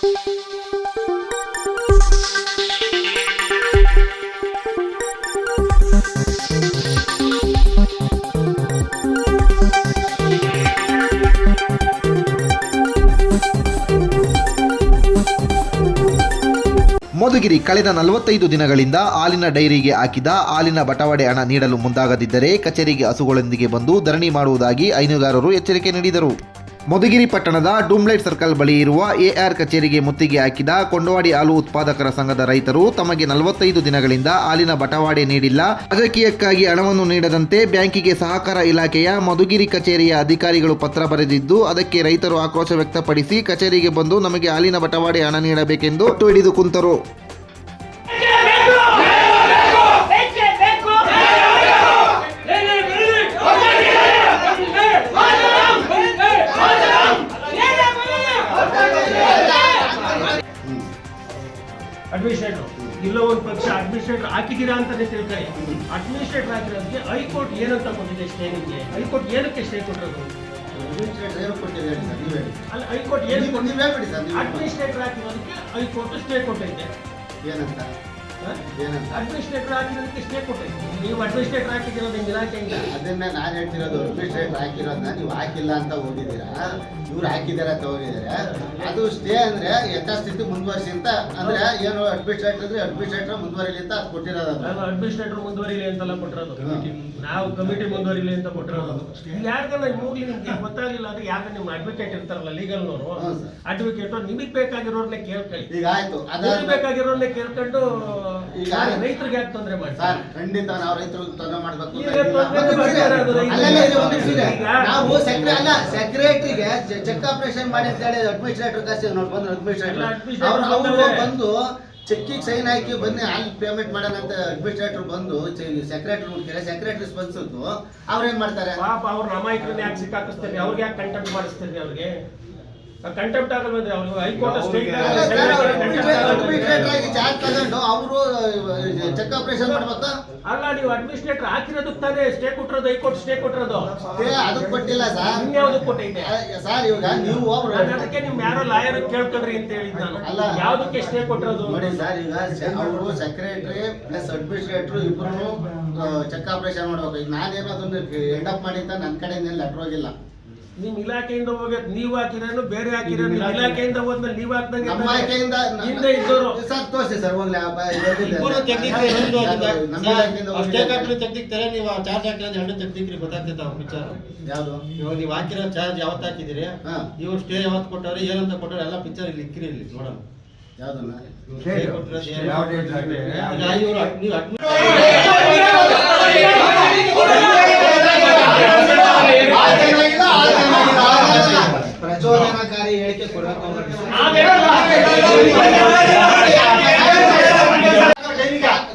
ಮಧುಗಿರಿ ಕಳೆದ ನಲವತ್ತೈದು ದಿನಗಳಿಂದ ಹಾಲಿನ ಡೈರಿಗೆ ಹಾಕಿದ ಹಾಲಿನ ಬಟವಾಡೆ ಹಣ ನೀಡಲು ಮುಂದಾಗದಿದ್ದರೆ ಕಚೇರಿಗೆ ಹಸುಗಳೊಂದಿಗೆ ಬಂದು ಧರಣಿ ಮಾಡುವುದಾಗಿ ಹೈನುಗಾರರು ಎಚ್ಚರಿಕೆ ನೀಡಿದರು. ಮಧುಗಿರಿ ಪಟ್ಟಣದ ಡೂಮ್ಲೈಟ್ ಸರ್ಕಲ್ ಬಳಿ ಇರುವ ಎಆರ್ ಕಚೇರಿಗೆ ಮುತ್ತಿಗೆ ಹಾಕಿದ ಕೊಂಡವಾಡಿ ಹಾಲು ಉತ್ಪಾದಕರ ಸಂಘದ ರೈತರು ತಮಗೆ ನಲವತ್ತೈದು ದಿನಗಳಿಂದ ಹಾಲಿನ ಬಟವಾಡೆ ನೀಡಿಲ್ಲ. ರಾಜಕೀಯಕ್ಕಾಗಿ ಹಣವನ್ನು ನೀಡದಂತೆ ಬ್ಯಾಂಕಿಗೆ ಸಹಕಾರ ಇಲಾಖೆಯ ಮಧುಗಿರಿ ಕಚೇರಿಯ ಅಧಿಕಾರಿಗಳು ಪತ್ರ ಬರೆದಿದ್ದು, ಅದಕ್ಕೆ ರೈತರು ಆಕ್ರೋಶ ವ್ಯಕ್ತಪಡಿಸಿ ಕಚೇರಿಗೆ ಬಂದು ನಮಗೆ ಹಾಲಿನ ಬಟವಾಡೆ ಹಣ ನೀಡಬೇಕೆಂದು ಹಿಡಿದು ಕುಂತರು. ಅಡ್ಮಿನಿಸ್ಟ್ರೇಟರ್ ಹಾಕಿದ್ದೀರಾ ಅಂತಲೇ ತಿಳ್ಕೊಳ್ಳಿ. ಅಡ್ಮಿನಿಸ್ಟ್ರೇಟರ್ ಹಾಕಿರೋದಕ್ಕೆ ಹೈಕೋರ್ಟ್ ಏನಂತ ಕೊಟ್ಟಿದೆ ಸ್ಟೇ ನಿಮಗೆ ಹೈಕೋರ್ಟ್ ಏನಕ್ಕೆ ಸ್ಟೇ ಕೊಟ್ಟಿರೋದು? ಅಲ್ಲ ಹೈಕೋರ್ಟ್ ಏನು ಅಡ್ಮಿನಿಸ್ಟ್ರೇಟರ್ ಹಾಕಿರೋದಕ್ಕೆ ಹೈಕೋರ್ಟ್ ಸ್ಟೇ ಕೊಟ್ಟೈತೆ? ಏನಂತ? ಅಡ್ಮಿನಿಸ್ಟ್ರೇಟರ್ ಹಾಕಿರೋದಕ್ಕೆ ಸ್ಟೇ ಕೊಟ್ಟೈತೆ ನೀವು ಅಡ್ಮಿನಿಸ್ಟ್ರೇಟರ್ ಹಾಕಿದಿರೋದು ನಿಮ್ಮ ಇಲಾಖೆಯಿಂದ ಅದನ್ನ ನಾನು ಹೇಳ್ತಿರೋದು ಅಡ್ಮಿನಿಸ್ಟ್ರೇಟರ್ ಹಾಕಿರೋದನ್ನ ನೀವು ಹಾಕಿಲ್ಲ ಅಂತ ಹೋಗಿದ್ದೀರಾ? ಇವ್ರು ಹಾಕಿದಾರೆ ತಗೊಂಡಿದ್ದಾರೆ ಅದು ಸ್ಟೇ ಅಂದ್ರೆ ಯಥಾಸ್ಥಿತಿ ಮುಂದುವರಿಸಿ ಅಂತ ಅಂದ್ರೆ ಏನು ಅಡ್ಮಿನಿಸ್ಟ್ರೇಟರ್ ಅಂದ್ರೆ ಅಡ್ಮಿನಿಸ್ಟ್ರೇಟರ್ ಮುಂದುವರಿಲಿ ಅಂತ ಅದು. ಕೊಟ್ಟಿರೋದು ಅಡ್ಮಿನಿಸ್ಟ್ರೇಟರ್ ಮುಂದುವರಿಲಿ ಅಂತೆಲ್ಲ ಕೊಟ್ಟಿರೋದು. ನಾವು ಕಮಿಟಿ ಮುಂದುವರಿಲಿ ಅಂತ ಕೊಟ್ಟಿರೋದು. ಯಾರ್ಗನ್ನ ಹೋಗ್ಲಿ ನಿಮ್ಗೆ ಗೊತ್ತಾಗಿಲ್ಲ ಅಂದ್ರೆ ಯಾರು ನಿಮ್ಮ ಅಡ್ವೊಕೇಟ್ ಇರ್ತಾರಲ್ಲ ಲೀಗಲ್ನವರು. ಅಡ್ವೊಕೇಟ್ ನಿಮಗೆ ಬೇಕಾಗಿರೋರ್ನೇ ಕೇಳ್ಕೊಳ್ಳಿ. ಈಗ ಆಯ್ತು. ಅದಾದ ಬೇಕಾಗಿರೋರ್ನೇ ಕೇಳ್ಕೊಂಡು ಈಗ ರೈತರಿಗೆ ಯಾಕೆ ತೊಂದರೆ ಮಾಡಿ ಸರ್ ಖಂಡಿತ ನಾವು ರೈತರು ತೊಂದರೆ ಮಾಡಬೇಕು. ನಾವು ಸೆಕ್ರೆ ಅಲ್ಲ ಸೆಕ್ರೆಟರಿಗೆ ಚೆಕ್ ಆಪರೇಷನ್ ಮಾಡಿ ಅಂತ ಹೇಳಿ ಅಡ್ಮಿನಿಸ್ಟ್ರೇಟರ್ ಕಳಿಸ್ತೀವಿ ನೋಡಿ ಅಡ್ಮಿನಿಸ್ಟ್ರೇಟರ್ ಅವ್ರು ಅವರು ಬಂದು ಚೆಕ್ಕಿಗೆ ಸೈನ್ ಹಾಕಿ ಬನ್ನಿ ಅಲ್ಲಿ ಪೇಮೆಂಟ್ ಮಾಡೋಣ ಅಂತ ಅಡ್ಮಿನಿಸ್ಟ್ರೇಟರ್ ಬಂದು ಸೆಕ್ರೆಟರಿ ಹುಡುಕಿದ್ರೆ ಸೆಕ್ರೆಟರಿ ಸ್ಪಂದಿಸಿದ್ದು ಅವ್ರೇನ್ ಮಾಡ್ತಾರೆ? ಪಾಪ ಅವ್ರ ಅಮಾಯಕರನ್ನ ಯಾಕೆ ಸಿಕ್ಕಾಕಿಸ್ತೀರಿ ಅವ್ರಿಗೆ ಯಾಕೆ ಕಂಟೆಂಟ್ ಮಾಡಿಸ್ತೀರಿ ಅವ್ರಿಗೆ? ಕಂಟೆಂಪ್ಟ್ ಆಗಲ್ವಂದ್ರೆ ಅವರು ಹೈಕೋರ್ಟ್ ಚಾರ್ಜ್ ತಗೊಂಡು ಅವರು ಚೆಕ್ ಆಪರೇಷನ್ ಮಾಡ್ಬೇಕಾ? ಅಲ್ಲ ನೀವು ಅಡ್ಮಿನಿಸ್ಟ್ರೇಟರ್ ಹಾಕಿರೋದಕ್ಕೆ ತಾನೇ ಸ್ಟೇ ಕೊಟ್ಟಿರೋದು ಹೈಕೋರ್ಟ್ ಸ್ಟೇ ಕೊಟ್ಟಿರೋದು? ಏ, ಅದಕ್ಕೆ ಕೊಟ್ಟಿಲ್ಲ ಸರ್ ಇನ್ಯಾವ್ದಕ್ಕೆ ಕೊಟ್ಟೈತೆ ಸರ್ ಇವಾಗ ನೀವು ಒಬ್ರು ನಾನು ಅದಕ್ಕೆ ನಿಮ್ ಯಾರೋ ಲಾಯರ್ ಕೇಳ್ಕೊಳ್ರಿ ಅಂತ ಹೇಳಿದ್ ನಾನು. ಅಲ್ಲ. ಯಾವ್ದಕ್ಕೆ ಸ್ಟೇ ಕೊಟ್ಟಿರೋದು? ನೋಡಿ ಸರ್ ಈಗ ಅವರು ಸೆಕ್ರೆಟರಿ ಪ್ಲಸ್ ಅಡ್ಮಿನಿಸ್ಟ್ರೇಟರ್ ಇಬ್ಬರು ಚೆಕ್ ಆಪರೇಷನ್ ಮಾಡ್ಬೇಕು. ಈಗ ನಾನೇನು ಅದನ್ನ ಎಂಡ್ ಅಪ್ ಮಾಡಿ ಅಂತ ನನ್ನ ಕಡೆಯಿಂದ ಲೆಟರ್ ಹೋಗಿಲ್ಲ. ನಿಮ್ ಇಲಾಖೆಯಿಂದ ಹೋಗ ನೀವ್ ಹಾಕಿರೇನು ಬೇರೆ ಹಾಕಿರೋ ನಿಮ್ ಇಲಾಖೆಯಿಂದ ಹೋದ್ಮೇಲೆ ನೀವ್ ಹಾಕ್ದಂಗೆ ನಮ್ಮ ಹಿಂದೆ ಇದ್ದವರು ಸರ್ ತೋರಿಸಿ ಸರ್ ಹೋಗ್ಲಿ ಆ ಬ- ಇದಿದೆ. ಇಬ್ಬರು ತೆಗ್ದಿಕ್ಕೆ ಒಂದು ಯಾವ್ದು? ನಮ್ಮ ಇಲಾಖೆಯಿಂದ ಅಷ್ಟೇ ತೆಗ್ದಿಕ್ತಾರೆ ನೀವು ಚಾರ್ಜ್ ಹಾಕಿರೋದು ಎರಡು ತೆಗ್ದಿಕ್ರಿ ಗೊತ್ತಾಗ್ತೈತೆ ಅವ್ರ ವಿಚಾರ ಯಾವ್ದು ಇವಾಗ ನೀವು ಹಾಕಿರೋ ಚಾರ್ಜ್ ಯಾವತ್ತು ಹಾಕಿದಿರಿ ಹಾ. ಇವ್ರು ಸ್ಟೇ ಯಾವತ್ತು ಕೊಟ್ಟವ್ರೆ ಏನಂತ ಕೊಟ್ಟವ್ರೆ ಎಲ್ಲ ಪಿಕ್ಚರ್ ಇಲ್ಲಿ ಇಕ್ಕಿರಿ ಇಲ್ಲಿ ನೋಡೋಣ ಯಾವ್ದನ್ನ ಇವ್ರು stay ಕೊಟ್ಟಿರೋದು ಏನು? ಈಗ ಇವ್ರು ಅಡ್- ನೀವು admit- ಪ್ರಚೋದನಕಾರಿ ಹೇಳಿಕೆ ಕೊಡಬೇಕು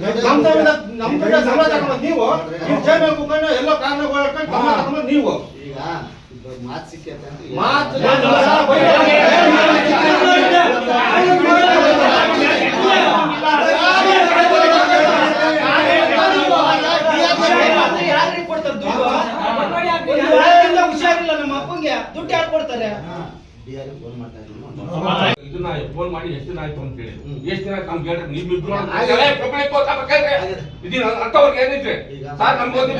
ನಮ್ ಸಂಬಂಧ ನಮ್ ಕಡೆ ಸಂಬಳ ತಗೊಂಡ್ ನೀವು ಎಲ್ಲೋ ತಗೊಂಡ್ ನೀವು ಈಗ ಮಾತು ಸಿಕ್ಕ ಮಾತು ಅಪ್ಪಂಗೆ ದುಡ್ಡು ಯಾರು ಕೊಡ್ತಾರೆ? ಫೋನ್ ಮಾಡ್ತಾ ಇದನ್ನ ಫೋನ್ ಮಾಡಿ ಎಷ್ಟು ದಿನ ಆಯ್ತು ಅಂತ ಹೇಳಿ. ಎಷ್ಟು ದಿನ ನಮ್ಗೆ ಹೇಳ್ರಿ ನಿಮ್ಮಿಬ್ರು public ಗೊತ್ತಾಗ್ಬೇಕಾದ್ರೆ ಇದೀನ ಅಂತವ್ರಿಗೆ ಸರ್ ನಮ್ಗೆ ಒಂದು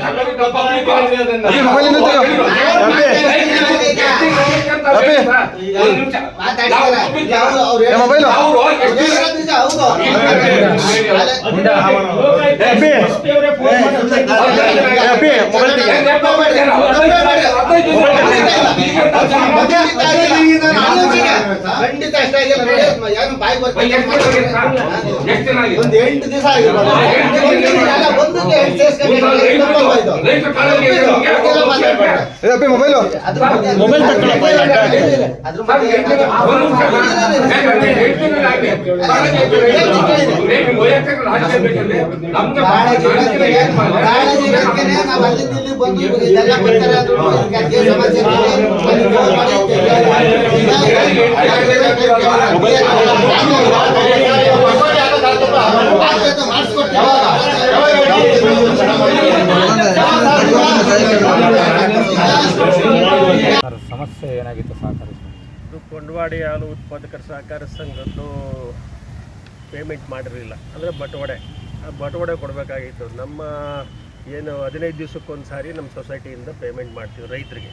ಮೊಬೈಲ್ ಅವ್ರು- ಮೊಬೈಲು? ಅವ್ರು ಅವ್ರು ಎಷ್ಟು ದಿನ- ಹೇಳೋದು ನಿಜ, ಹೌದು. ಅಪ್ಪಿ. ಅಪ್ಪಿ, ಮೊಬೈಲ್ ಖಂಡಿತ ಅಷ್ಟೇ ಆಗಿಲ್ಲ. ಬಾಯಿ ಬರ್ತಾ ಇಲ್ಲ. ದಿನ ಆಗಿದೆ? ಒಂದು ಎಂಟು ದಿವಸ ಆಗಿರ್ಬೋದು. ಮೊಬೈಲ್ ಒಂದಕ್ಕೆ ಎಂಟು ಸೇರ್ಸ್ಕೊಂಡು ಮೊಬೈಲು ಇಲ್ಲ. ಅದ್ರ. ನೀವು ಅಲ್ಲಿ ಬಂದು ಇದೆಲ್ಲ ಬರ್ತಾರೆ ಸಮಸ್ಯೆ ಸಮಸ್ಯೆ ಏನಾಗಿತ್ತು ಸಹಕಾರ ಇದು ಕೊಂಡವಾಡಿ ಹಾಲು ಉತ್ಪಾದಕರ ಸಹಕಾರ ಸಂಘದ್ದು ಪೇಮೆಂಟ್ ಮಾಡಿರಲಿಲ್ಲ. ಅಂದರೆ ಬಟವಾಡೆ. ಆ ಬಟವಾಡೆ ಕೊಡಬೇಕಾಗಿತ್ತು. ನಮ್ಮ ಏನು ಹದಿನೈದು ದಿವಸಕ್ಕೊಂದು ಸಾರಿ ನಮ್ಮ ಸೊಸೈಟಿಯಿಂದ ಪೇಮೆಂಟ್ ಮಾಡ್ತೀವಿ ರೈತರಿಗೆ.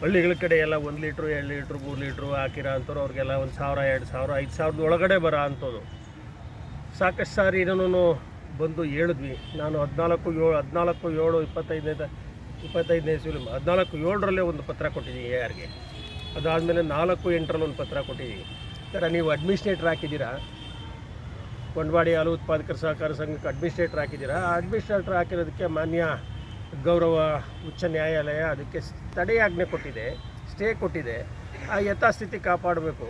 ಹಳ್ಳಿಗಳ ಕಡೆ ಎಲ್ಲ ಒಂದು ಲೀಟ್ರು, ಎರಡು ಲೀಟ್ರು, ಮೂರು ಲೀಟ್ರು ಹಾಕಿರೋ ಅಂಥವ್ರು ಅವ್ರಿಗೆಲ್ಲ ಒಂದು ಸಾವಿರ, ಎರಡು ಸಾವಿರ, ಐದು ಸಾವಿರದ ಒಳಗಡೆ ಬರ ಅಂಥದ್ದು ಸಾಕಷ್ಟು ಸಾರಿ ಏನೂ ಬಂದು ಹೇಳಿದ್ವಿ. ನಾನು ಹದಿನಾಲ್ಕು ಏಳು ಹದಿನಾಲ್ಕು ಏಳು ಇಪ್ಪತ್ತೈದನೇ ಇಪ್ಪತ್ತೈದನೇ ಇಸ್ವಿಲಿ ಹದಿನಾಲ್ಕು ಏಳರಲ್ಲೇ ಒಂದು ಪತ್ರ ಕೊಟ್ಟಿದ್ದೀನಿ ಎ ಆರ್ಗೆ ಅದಾದಮೇಲೆ ನಾಲ್ಕು ಎಂಟರಲ್ಲಿ ಒಂದು ಪತ್ರ ಕೊಟ್ಟಿದ್ದೀನಿ. ಸರ್ ನೀವು ಅಡ್ಮಿನಿಸ್ಟ್ರೇಟ್ರ್ ಹಾಕಿದ್ದೀರಾ? ಕೊಂಡವಾಡಿ ಹಾಲು ಉತ್ಪಾದಕರ ಸಹಕಾರ ಸಂಘಕ್ಕೆ ಅಡ್ಮಿನಿಸ್ಟ್ರೇಟ್ರ್ ಹಾಕಿದ್ದೀರಾ? ಆ ಅಡ್ಮಿನಿಸ್ಟ್ರೇಟ್ರ್ ಹಾಕಿರೋದಕ್ಕೆ ಮಾನ್ಯ ಗೌರವ ಉಚ್ಚ ನ್ಯಾಯಾಲಯ ಅದಕ್ಕೆ ತಡೆಯಾಜ್ಞೆ ಕೊಟ್ಟಿದೆ, ಸ್ಟೇ ಕೊಟ್ಟಿದೆ. ಆ ಯಥಾಸ್ಥಿತಿ ಕಾಪಾಡಬೇಕು.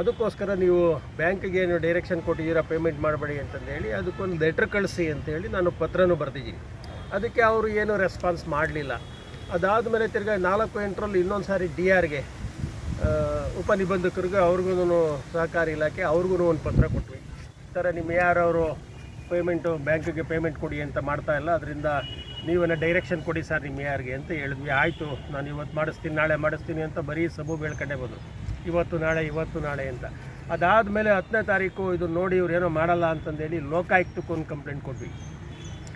ಅದಕ್ಕೋಸ್ಕರ ನೀವು ಬ್ಯಾಂಕಿಗೆ ಏನು ಡೈರೆಕ್ಷನ್ ಕೊಟ್ಟಿದ್ದೀರಾ, ಪೇಮೆಂಟ್ ಮಾಡಬೇಡಿ ಅಂತಂದೇಳಿ ಅದಕ್ಕೊಂದು ಲೆಟ್ರ್ ಕಳಿಸಿ ಅಂತೇಳಿ ನಾನು ಪತ್ರನೂ ಬರೆದಿದ್ದೀನಿ. ಅದಕ್ಕೆ ಅವರು ಏನೂ ರೆಸ್ಪಾನ್ಸ್ ಮಾಡಲಿಲ್ಲ. ಅದಾದ ಮೇಲೆ ತಿರ್ಗಾ ನಾಲ್ಕು ಎಂಟರಲ್ಲಿ ಇನ್ನೊಂದು ಸಾರಿ ಡಿ ಆರ್ಗೆ ಉಪನಿಬಂಧಕರಿಗೆ ಅವ್ರಿಗೂ ಸಹಕಾರಿ ಇಲಾಖೆ ಅವ್ರಿಗೂ ಒಂದು ಪತ್ರ ಕೊಟ್ವಿ. ಈ ಥರ ನಿಮ್ಮ ಯಾರವರು ಪೇಮೆಂಟು ಬ್ಯಾಂಕಿಗೆ ಪೇಮೆಂಟ್ ಕೊಡಿ ಅಂತ ಮಾಡ್ತಾ ಇಲ್ಲ. ಅದರಿಂದ ನೀವನ್ನ ಡೈರೆಕ್ಷನ್ ಕೊಡಿ ಸರ್ ನಿಮ್ಮ ಯಾರಿಗೆ ಅಂತ ಹೇಳಿದ್ವಿ. ಆಯಿತು, ನಾನು ಇವತ್ತು ಮಾಡಿಸ್ತೀನಿ, ನಾಳೆ ಮಾಡಿಸ್ತೀನಿ ಅಂತ ಬರೀ ಸಬು ಬೆಳ್ಕೊಂಡೇ ಬಂದರು. ಇವತ್ತು ನಾಳೆ ಇವತ್ತು ನಾಳೆ ಅಂತ. ಅದಾದಮೇಲೆ ಹತ್ತನೇ ತಾರೀಕು ಇದು ನೋಡಿ ಇವ್ರು ಏನೋ ಮಾಡಲ್ಲ ಅಂತಂದೇಳಿ ಲೋಕಾಯುಕ್ತಕ್ಕೆ ಒಂದು ಕಂಪ್ಲೇಂಟ್ ಕೊಟ್ವಿ.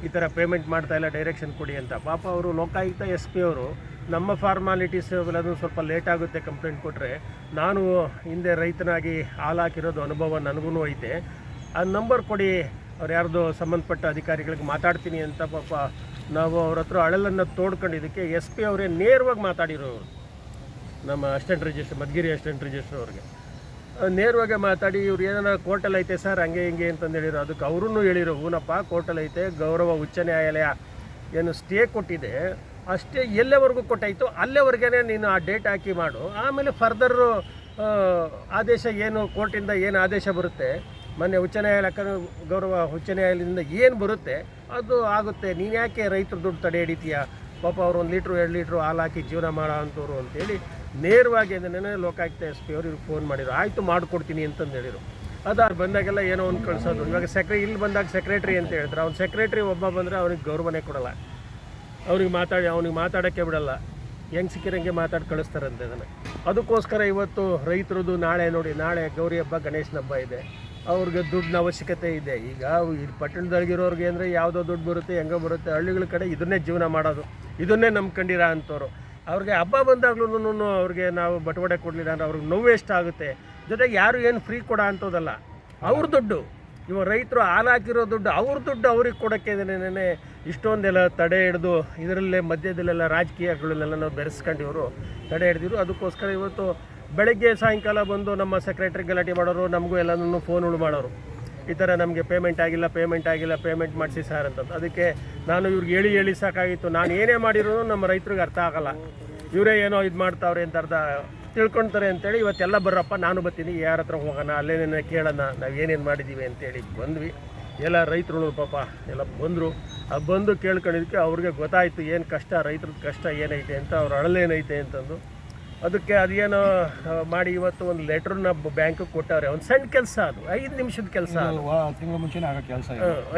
ಈ ಥರ ಪೇಮೆಂಟ್ ಮಾಡ್ತಾ ಇಲ್ಲ ಡೈರೆಕ್ಷನ್ ಕೊಡಿ ಅಂತ. ಪಾಪ ಅವರು ಲೋಕಾಯುಕ್ತ ಎಸ್ ಪಿ ಅವರು, ನಮ್ಮ ಫಾರ್ಮಾಲಿಟೀಸ್ ಎಲ್ಲದೂ ಸ್ವಲ್ಪ ಲೇಟ್ ಆಗುತ್ತೆ ಕಂಪ್ಲೇಂಟ್ ಕೊಟ್ಟರೆ ನಾನು ಹಿಂದೆ ರೈತನಾಗಿ ಹಾಲು ಹಾಕಿರೋದು ಅನುಭವ ನನಗೂ ಐತೆ. ಆ ನಂಬರ್ ಕೊಡಿ ಅವ್ರು ಯಾರ್ದು ಸಂಬಂಧಪಟ್ಟ ಅಧಿಕಾರಿಗಳಿಗೆ ಮಾತಾಡ್ತೀನಿ ಅಂತ ಪಾಪ ನಾವು ಅವ್ರ ಹತ್ರ ಅಳಲನ್ನು ತೋಡ್ಕೊಂಡಿದ್ದಕ್ಕೆ ಎಸ್ ಪಿ ಅವರೇ ನೇರವಾಗಿ ಮಾತಾಡಿರೋರು ನಮ್ಮ assistant registrar Madhugiri assistant registrar ಅವ್ರಿಗೆ. ನೇರವಾಗಿ ಮಾತಾಡಿ ಇವ್ರು ಏನಾರ ಕೋರ್ಟಲ್ಲಿ ಐತೆ ಸರ್, ಹಂಗೆ ಹಿಂಗೆ ಅಂತಂದು ಹೇಳಿರೋ ಅದಕ್ಕೆ ಅವ್ರೂ ಹೇಳಿರೋ ಹೂನಪ್ಪ, ಕೋರ್ಟಲ್ಲಿ ಐತೆ, ಗೌರವ ಉಚ್ಚ ನ್ಯಾಯಾಲಯ ಏನು ಸ್ಟೇ ಕೊಟ್ಟಿದೆ. ಅಷ್ಟೇ ಎಲ್ಲೆವರೆಗೂ ಕೊಟ್ಟಾಯಿತು ಅಲ್ಲೇವರೆಗೇ ನೀನು ಆ ಡೇಟ್ ಹಾಕಿ ಮಾಡು. ಆಮೇಲೆ ಫರ್ದರು ಆದೇಶ ಏನು, ಕೋರ್ಟಿಂದ ಏನು ಆದೇಶ ಬರುತ್ತೆ ಮೊನ್ನೆ ಉಚ್ಚ ನ್ಯಾಯಾಲಯ ಗೌರವ ಉಚ್ಚ ನ್ಯಾಯಾಲಯದಿಂದ ಏನು ಬರುತ್ತೆ, ಅದು ಆಗುತ್ತೆ. ನೀನು ಯಾಕೆ ರೈತರು ದುಡ್ಡು ತಡೆ ಹಿಡಿತೀಯ? ಪಾಪ ಅವ್ರು ಒಂದು ಲೀಟ್ರು, ಎರಡು ಲೀಟ್ರು ಹಾಲು ಹಾಕಿ ಜೀವನ ಮಾಡೋ ಅಂಥವ್ರು ಅಂತೇಳಿ ನೇರವಾಗಿ ಅದನ್ನೇ ಲೋಕಾಯುಕ್ತ ಎಸ್ ಪಿ ಅವರು ಇವ್ರಿಗೆ ಫೋನ್ ಮಾಡಿದ್ರು. ಆಯಿತು, ಮಾಡಿಕೊಡ್ತೀನಿ ಅಂತಂದು ಹೇಳಿದರು. ಅದಾರು ಬಂದಾಗೆಲ್ಲ ಏನೋ ಒಂದು ಕಳಿಸೋದು. ಇವಾಗ ಸೆಕ್ರೆ ಇಲ್ಲಿ ಬಂದಾಗ ಸೆಕ್ರೆಟ್ರಿ ಅಂತ ಹೇಳಿದ್ರೆ. ಅವ್ನು ಸೆಕ್ರೆಟ್ರಿ ಒಬ್ಬ ಬಂದರೆ ಅವ್ರಿಗೆ ಗೌರವನೇ ಕೊಡಲ್ಲ. ಅವ್ರಿಗೆ ಮಾತಾಡಿ, ಅವ್ನಿಗೆ ಮಾತಾಡೋಕ್ಕೆ ಬಿಡಲ್ಲ. ಹೆಂಗೆ ಸಿಕ್ಕಿರಂಗೆ ಮಾತಾಡಿ ಕಳಿಸ್ತಾರಂತೆ ಅದನ್ನು. ಅದಕ್ಕೋಸ್ಕರ ಇವತ್ತು ರೈತರದ್ದು ನಾಳೆ ನೋಡಿ, ನಾಳೆ ಗೌರಿ ಹಬ್ಬ, ಗಣೇಶನ ಹಬ್ಬ ಇದೆ. ಅವ್ರಿಗೆ ದುಡ್ಡಿನ ಅವಶ್ಯಕತೆ ಇದೆ. ಈಗ ಈ ಪಟ್ಟಣದೊಳಗಿರೋರ್ಗೆ ಅಂದರೆ ಯಾವುದೋ ದುಡ್ಡು ಬರುತ್ತೆ, ಹೆಂಗೋ ಬರುತ್ತೆ, ಹಳ್ಳಿಗಳ ಕಡೆ ಇದನ್ನೇ ಜೀವನ ಮಾಡೋದು. ಇದನ್ನೇ ನಂಬ್ಕೊಂಡಿರ ಅಂಥವ್ರು ಅವ್ರಿಗೆ ಹಬ್ಬ ಬಂದಾಗ್ಲೂ ಅವ್ರಿಗೆ ನಾವು ಬಟವಾಡೆ ಕೊಡಲಿಲ್ಲ ಅಂದ್ರೆ ಅವ್ರಿಗೆ ನೋವು ಎಷ್ಟಾಗುತ್ತೆ. ಜೊತೆಗೆ ಯಾರು ಏನು ಫ್ರೀ ಕೊಡ ಅಂಥದ್ದಲ್ಲ ಅವ್ರ ದುಡ್ಡು. ಇವ ರೈತರು ಹಾಲಾಕಿರೋ ದುಡ್ಡು ಅವ್ರ ದುಡ್ಡು ಅವ್ರಿಗೆ ಕೊಡೋಕ್ಕೆ ನೆನೆ ಇಷ್ಟೊಂದೆಲ್ಲ ತಡೆ ಹಿಡಿದು ಇದರಲ್ಲೇ ಮಧ್ಯದಲ್ಲೆಲ್ಲ ರಾಜಕೀಯಗಳಲ್ಲೆಲ್ಲ ನಾವು ಬೆರೆಸ್ಕೊಂಡು ಇವರು ತಡೆ ಹಿಡಿದಿರು ಅದಕ್ಕೋಸ್ಕರ ಇವತ್ತು ಬೆಳಗ್ಗೆ ಸಾಯಂಕಾಲ ಬಂದು ನಮ್ಮ ಸೆಕ್ರೆಟ್ರಿ ಗಲಾಟೆ ಮಾಡೋರು, ನಮಗೂ ಎಲ್ಲನೂ ಫೋನ್ಗಳು ಮಾಡೋರು. ಈ ಥರ ನಮಗೆ ಪೇಮೆಂಟ್ ಆಗಿಲ್ಲ ಪೇಮೆಂಟ್ ಆಗಿಲ್ಲ ಪೇಮೆಂಟ್ ಮಾಡಿಸಿ ಸರ್ ಅಂತಂದು. ಅದಕ್ಕೆ ನಾನು ಇವ್ರಿಗೆ ಹೇಳಿ ಹೇಳಿ ಸಾಕಾಗಿತ್ತು. ನಾನು ಏನೇ ಮಾಡಿರೋ ನಮ್ಮ ರೈತರಿಗೆ ಅರ್ಥ ಆಗಲ್ಲ. ಇವರೇ ಏನೋ ಇದು ಮಾಡ್ತಾವ್ರೆ ಅಂತ ಅರ್ಥ ತಿಳ್ಕೊಳ್ತಾರೆ ಅಂತೇಳಿ ಇವತ್ತೆಲ್ಲ ಬರ್ರಪ್ಪ, ನಾನು ಬರ್ತೀನಿ, ಯಾರ ಹತ್ರ ಹೋಗೋಣ ಅಲ್ಲೇನೇ ಕೇಳೋಣ, ನಾವು ಏನೇನು ಮಾಡಿದ್ದೀವಿ ಅಂತೇಳಿ ಬಂದ್ವಿ. ಎಲ್ಲ ರೈತರು ಪಾಪ, ಎಲ್ಲ ಬಂದರು. ಆ ಬಂದು ಕೇಳ್ಕೊಂಡಿದ್ದಕ್ಕೆ ಅವ್ರಿಗೆ ಗೊತ್ತಾಯಿತು ಏನು ಕಷ್ಟ ರೈತರದ್ದು ಕಷ್ಟ ಏನೈತೆ ಅಂತ, ಅವ್ರ ಅಳಲೇನೈತೆ ಅಂತಂದು. ಅದಕ್ಕೆ ಅದೇನೋ ಮಾಡಿ ಇವತ್ತು ಒಂದು ಲೆಟ್ರನ್ನ ಬ್ಯಾಂಕ್ ಕೊಟ್ಟವ್ರೆ. ಒಂದು ಸಣ್ಣ ಕೆಲಸ ಅದು. ಐದು ನಿಮಿಷದ ಕೆಲಸ ಅದು. ತಿಂಗಳ ಮುಂಚೆನೇ ಆಗೋ ಕೆಲಸ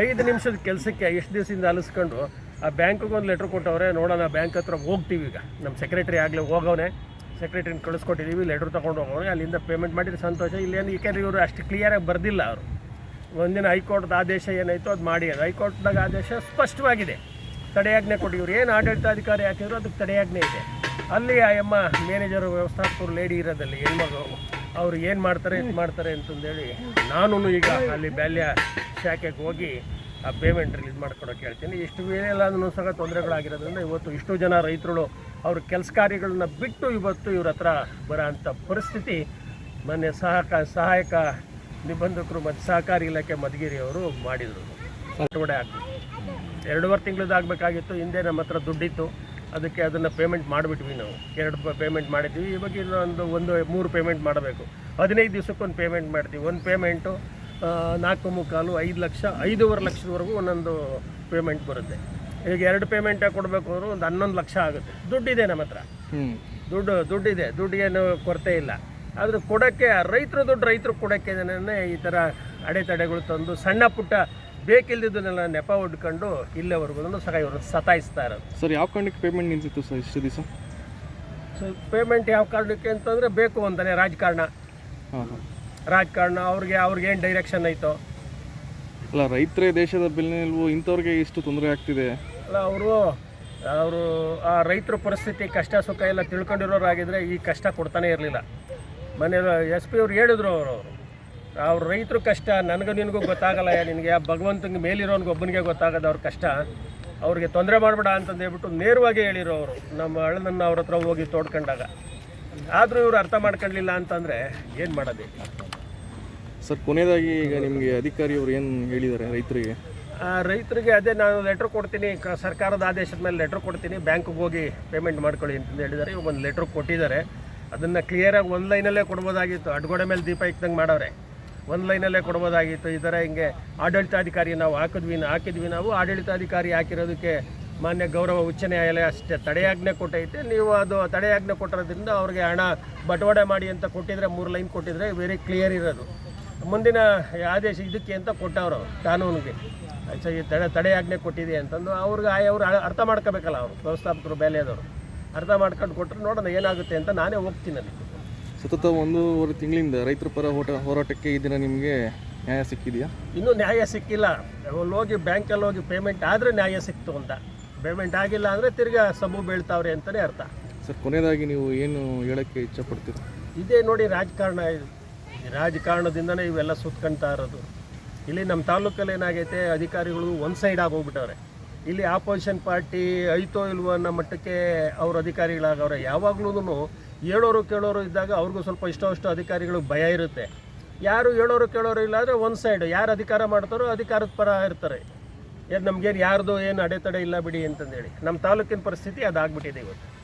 ಐದು ನಿಮಿಷದ ಕೆಲಸಕ್ಕೆ ಎಷ್ಟು ದಿವಸದಿಂದ ಅಲಿಸ್ಕೊಂಡು ಆ ಬ್ಯಾಂಕಿಗೆ ಒಂದು ಲೆಟ್ರ್ ಕೊಟ್ಟವ್ರೆ ನೋಡೋಣ ಬ್ಯಾಂಕ್ ಹತ್ರ ಹೋಗ್ತೀವಿ ಈಗ. ನಮ್ಮ ಸೆಕ್ರೆಟರಿ ಆಗಲೇ ಹೋಗವನೆ. ಸೆಕ್ರೆಟರಿನ ಕಳಿಸ್ಕೊಟ್ಟಿದ್ದೀವಿ ಲೆಟ್ರ್ ತೊಗೊಂಡು ಹೋಗೋನೆ ಅಲ್ಲಿಂದ ಪೇಮೆಂಟ್ ಮಾಡಿದ್ರೆ ಸಂತೋಷ. ಇಲ್ಲೇನು ಏಕೆಂದ್ರೆ ಇವರು ಅಷ್ಟು ಕ್ಲಿಯರಾಗಿ ಬರ್ದಿಲ್ಲ ಅವರು. ಒಂದಿನ ಹೈಕೋರ್ಟ್ದ ಆದೇಶ ಏನಾಯಿತು ಅದು ಮಾಡಿ ಅದು. ಹೈಕೋರ್ಟ್ದಾಗ ಆದೇಶ ಸ್ಪಷ್ಟವಾಗಿದೆ. ತಡೆಯಾಜ್ಞೆ ಕೊಟ್ಟು ಇವ್ರು. ಏನು ಆಡಳಿತಾಧಿಕಾರಿ ಹಾಕಿದ್ರು ಅದಕ್ಕೆ ತಡೆಯಾಜ್ಞೆ ಇದೆ. ಅಲ್ಲಿ ಆ ಎಮ್ಮ ಮ್ಯಾನೇಜರ್ ವ್ಯವಸ್ಥಾಪಕರು ಲೇಡಿ ಇರೋದಲ್ಲಿ ಹೆಣ್ಮಗಳು, ಅವ್ರು ಏನು ಮಾಡ್ತಾರೆ, ಇದು ಮಾಡ್ತಾರೆ ಅಂತಂದೇಳಿ ನಾನು ಈಗ ಅಲ್ಲಿ ಬ್ಯಾಲ್ಯ ಶಾಖೆಗೆ ಹೋಗಿ ಆ ಪೇಮೆಂಟ್ ರಿಲೀಸ್ ಮಾಡ್ಕೊಡೋಕೆ ಹೇಳ್ತೀನಿ. ಇಷ್ಟು ವೇಳೆಲ್ಲಾದ್ರೂ ಸಹ ತೊಂದರೆಗಳಾಗಿರೋದ್ರಿಂದ ಇವತ್ತು ಇಷ್ಟು ಜನ ರೈತರುಗಳು ಅವ್ರ ಕೆಲಸ ಕಾರ್ಯಗಳನ್ನ ಬಿಟ್ಟು ಇವತ್ತು ಇವ್ರ ಹತ್ರ ಬರೋ ಅಂಥ ಪರಿಸ್ಥಿತಿ. ಮೊನ್ನೆ ಸಹಕ ಸಹಾಯಕ ನಿಬಂಧಕರು ಮತ್ತು ಸಹಕಾರಿ ಇಲಾಖೆ ಮಧುಗಿರಿ ಅವರು ಮಾಡಿದರು. ಹೊರಗಡೆ ಆಗಬೇಕು ಎರಡೂವರೆ ತಿಂಗಳದ್ದು ಆಗಬೇಕಾಗಿತ್ತು, ಹಿಂದೆ ನಮ್ಮ ಹತ್ರ ದುಡ್ಡಿತ್ತು. ಅದಕ್ಕೆ ಅದನ್ನು ಪೇಮೆಂಟ್ ಮಾಡಿಬಿಟ್ವಿ ನಾವು. ಎರಡು ಪೇಮೆಂಟ್ ಮಾಡಿದ್ವಿ. ಇವಾಗ ಇನ್ನೊಂದು ಒಂದು ಮೂರು ಪೇಮೆಂಟ್ ಮಾಡಬೇಕು. ಹದಿನೈದು ದಿವಸಕ್ಕೊಂದು ಪೇಮೆಂಟ್ ಮಾಡ್ತೀವಿ. ಒಂದು ಪೇಮೆಂಟು ನಾಲ್ಕು ಮುಕ್ಕಾಲು ಐದು ಲಕ್ಷ ಐದೂವರೆ ಲಕ್ಷದವರೆಗೂ ಒಂದೊಂದು ಪೇಮೆಂಟ್ ಬರುತ್ತೆ. ಈಗ ಎರಡು ಪೇಮೆಂಟ್ ಕೊಡಬೇಕು ಅಂದ್ರೆ ಒಂದು ಹನ್ನೊಂದು ಲಕ್ಷ ಆಗುತ್ತೆ. ದುಡ್ಡಿದೆ ನಮ್ಮ ಹತ್ರ. ದುಡ್ಡು ದುಡ್ಡಿದೆ. ದುಡ್ಡಿಗೇನು ಕೊರತೆ ಇಲ್ಲ. ಆದ್ರೆ ಕೊಡೋಕ್ಕೆ ರೈತರು ದುಡ್ಡು ರೈತರು ಕೊಡೋಕ್ಕೆ ಈ ಥರ ಅಡೆತಡೆಗಳು ತಂದು ಸಣ್ಣ ಪುಟ್ಟ ಬೇಕಿಲ್ದಿದ್ದನ್ನೆಲ್ಲ ನೆಪ ಹೊಡ್ಕೊಂಡು ಇಲ್ಲಿವರೆಗೂ ಸಹ ಇವರು ಸತಾಯಿಸ್ತಾ ಇರೋದು. ಸರ್ ಯಾವ ಕಾರಣಕ್ಕೆ ಪೇಮೆಂಟ್ ನಿಂತಿತ್ತು ಸರ್ ಇಷ್ಟು ದಿವಸ? ಸೊ ಪೇಮೆಂಟ್ ಯಾವ ಕಾರಣಕ್ಕೆ ಅಂತಂದರೆ ಬೇಕು ಅಂತಾನೆ ರಾಜಕಾರಣ. ರಾಜಕಾರಣ ಅವ್ರಿಗೆ ಏನು ಡೈರೆಕ್ಷನ್ ಐತೋ. ಅಲ್ಲ ರೈತರೇ ದೇಶದ ಬೆನ್ನೆಲುಬು ಇಂಥವ್ರಿಗೆ ಇಷ್ಟು ತೊಂದರೆ ಆಗ್ತಿದೆ. ಅಲ್ಲ ಅವರು ಅವರು ಆ ರೈತರ ಪರಿಸ್ಥಿತಿ ಕಷ್ಟ ಸುಖ ಎಲ್ಲ ತಿಳ್ಕೊಂಡಿರೋರಾಗಿದ್ದರೆ ಈ ಕಷ್ಟ ಕೊಡ್ತಾನೆ ಇರಲಿಲ್ಲ. ಮನೆಯಲ್ಲಿ ಎಸ್ ಪಿ ಅವ್ರು ಹೇಳಿದ್ರು ಅವರು ಅವರು. ಅವ್ರ ರೈತರ ಕಷ್ಟ ನನಗೂ ನಿನಗೂ ಗೊತ್ತಾಗಲ್ಲ ನಿನಗೆ. ಆ ಭಗವಂತನಿಗೆ ಮೇಲಿರೋನ್ಗೆ ಒಬ್ಬನಿಗೆ ಗೊತ್ತಾಗದ ಅವ್ರ ಕಷ್ಟ. ಅವ್ರಿಗೆ ತೊಂದರೆ ಮಾಡಬೇಡ ಅಂತಂದು ಹೇಳ್ಬಿಟ್ಟು ನೇರವಾಗಿ ಹೇಳಿರೋ ಅವರು. ನಮ್ಮ ಅಣ್ಣನ ಅವ್ರ ಹತ್ರ ಹೋಗಿ ತೋಡ್ಕೊಂಡಾಗ. ಆದರೂ ಇವರು ಅರ್ಥ ಮಾಡ್ಕೊಳ್ಳಿಲ್ಲ ಅಂತಂದರೆ ಏನು ಮಾಡೋದು? ಸರ್ ಕೊನೆಯದಾಗಿ ಈಗ ನಿಮಗೆ ಅಧಿಕಾರಿಯವರು ಏನು ಹೇಳಿದ್ದಾರೆ ರೈತರಿಗೆ? ರೈತರಿಗೆ ಅದೇ ನಾನು ಲೆಟ್ರ್ ಕೊಡ್ತೀನಿ. ಕ ಸರ್ಕಾರದ ಆದೇಶದ ಮೇಲೆ ಲೆಟ್ರ್ ಕೊಡ್ತೀನಿ. ಬ್ಯಾಂಕ್ಗೆ ಹೋಗಿ ಪೇಮೆಂಟ್ ಮಾಡ್ಕೊಳ್ಳಿ ಅಂತಂದು ಹೇಳಿದ್ದಾರೆ ಇವಾಗ ಒಂದು ಲೆಟ್ರ್ ಕೊಟ್ಟಿದ್ದಾರೆ ಅದನ್ನು ಕ್ಲಿಯರಾಗಿ ಒಂದು ಲೈನಲ್ಲೇ ಕೊಡ್ಬೋದಾಗಿತ್ತು. ಅಡ್ಗೋಡೆ ಮೇಲೆ ದೀಪ ಇಕ್ದಂಗೆ ಮಾಡವ್ರೆ. ಒಂದು ಲೈನಲ್ಲೇ ಕೊಡ್ಬೋದಾಗಿತ್ತು. ಈ ಥರ ಹಿಂಗೆ ಆಡಳಿತಾಧಿಕಾರಿ ನಾವು ಹಾಕಿದ್ವಿ ಹಾಕಿದ್ವಿ. ನಾವು ಆಡಳಿತಾಧಿಕಾರಿ ಹಾಕಿರೋದಕ್ಕೆ ಮಾನ್ಯ ಗೌರವ ಉಚ್ಚ ನ್ಯಾಯಾಲಯ ಅಷ್ಟೇ. ತಡೆಯಾಜ್ಞೆ ಕೊಟ್ಟೈತೆ ನೀವು ಅದು ತಡೆಯಾಜ್ಞೆ ಕೊಟ್ಟಿರೋದ್ರಿಂದ ಅವ್ರಿಗೆ ಹಣ ಬಟವಾಡೆ ಮಾಡಿ ಅಂತ ಕೊಟ್ಟಿದ್ರೆ ಮೂರು ಲೈನ್ ಕೊಟ್ಟಿದ್ರೆ ವೆರಿ ಕ್ಲಿಯರ್ ಇರೋದು. ಮುಂದಿನ ಆದೇಶ ಇದಕ್ಕೆ ಅಂತ ಕೊಟ್ಟವರು ಕಾನೂನಿಗೆ. ತಡೆ, ತಡೆಯಾಜ್ಞೆ ಕೊಟ್ಟಿದೆ ಅಂತಂದು ಅವ್ರಿಗೆ ಅವ್ರು ಅರ್ಥ ಮಾಡ್ಕೋಬೇಕಲ್ಲ ಅವರು, ವ್ಯವಸ್ಥಾಪಕರು ಬೇಲೆಯದವರು ಅರ್ಥ ಮಾಡ್ಕೊಂಡು ಕೊಟ್ಟರು ನೋಡೋಣ ಏನಾಗುತ್ತೆ ಅಂತ ನಾನೇ ಹೋಗ್ತೀನಿ ಅಲ್ಲಿ. ಸತತ ಒಂದೂವರೆ ತಿಂಗಳಿಂದ ರೈತರ ಪರ ಹೋಟ ಹೋರಾಟಕ್ಕೆ ಈ ದಿನ ನಿಮಗೆ ನ್ಯಾಯ ಸಿಕ್ಕಿದೆಯಾ? ಇನ್ನೂ ನ್ಯಾಯ ಸಿಕ್ಕಿಲ್ಲ. ಅಲ್ಲಿ ಹೋಗಿ ಬ್ಯಾಂಕಲ್ಲಿ ಹೋಗಿ ಪೇಮೆಂಟ್ ಆದರೆ ನ್ಯಾಯ ಸಿಕ್ತು ಅಂತ. ಪೇಮೆಂಟ್ ಆಗಿಲ್ಲ ಅಂದರೆ ತಿರ್ಗಾ ಸಬು ಬೀಳ್ತಾವ್ರೆ ಅಂತಲೇ ಅರ್ಥ. ಸರ್ ಕೊನೆಯದಾಗಿ ನೀವು ಏನು ಹೇಳೋಕ್ಕೆ ಇಚ್ಛಪಡ್ತೀರಿ? ಇದೇ ನೋಡಿ ರಾಜಕಾರಣ ಇದು. ರಾಜಕಾರಣದಿಂದನೇ ಇವೆಲ್ಲ ಸುತ್ಕೊಂತಾ ಇರೋದು. ಇಲ್ಲಿ ನಮ್ಮ ತಾಲೂಕಲ್ಲಿ ಏನಾಗೈತೆ ಅಧಿಕಾರಿಗಳು ಒಂದು ಸೈಡ್ ಆಗೋಗ್ಬಿಟ್ಟವ್ರೆ ಇಲ್ಲಿ ಆಪೋಸಿಷನ್ ಪಾರ್ಟಿ ಐತೋ ಇಲ್ವೋ ಅನ್ನೋ ಮಟ್ಟಕ್ಕೆ ಅವ್ರ ಅಧಿಕಾರಿಗಳಾಗವ್ರೆ. ಯಾವಾಗ್ಲೂ ಹೇಳೋರು ಕೇಳೋರು ಇದ್ದಾಗ ಅವ್ರಿಗೂ ಸ್ವಲ್ಪ ಇಷ್ಟೋ ಅಷ್ಟು ಅಧಿಕಾರಿಗಳಿಗೆ ಭಯ ಇರುತ್ತೆ. ಯಾರು ಹೇಳೋರು ಕೇಳೋರು ಇಲ್ಲ ಒಂದು ಸೈಡ್ ಯಾರು ಅಧಿಕಾರ ಮಾಡ್ತಾರೋ ಅಧಿಕಾರದ ಪರ ಇರ್ತಾರೆ. ಏನು ನಮಗೇನು ಯಾರ್ದು ಏನು ಅಡೆತಡೆ ಇಲ್ಲ ಬಿಡಿ ಅಂತಂದೇಳಿ. ನಮ್ಮ ತಾಲೂಕಿನ ಪರಿಸ್ಥಿತಿ ಅದಾಗ್ಬಿಟ್ಟಿದೆ ಇವತ್ತು.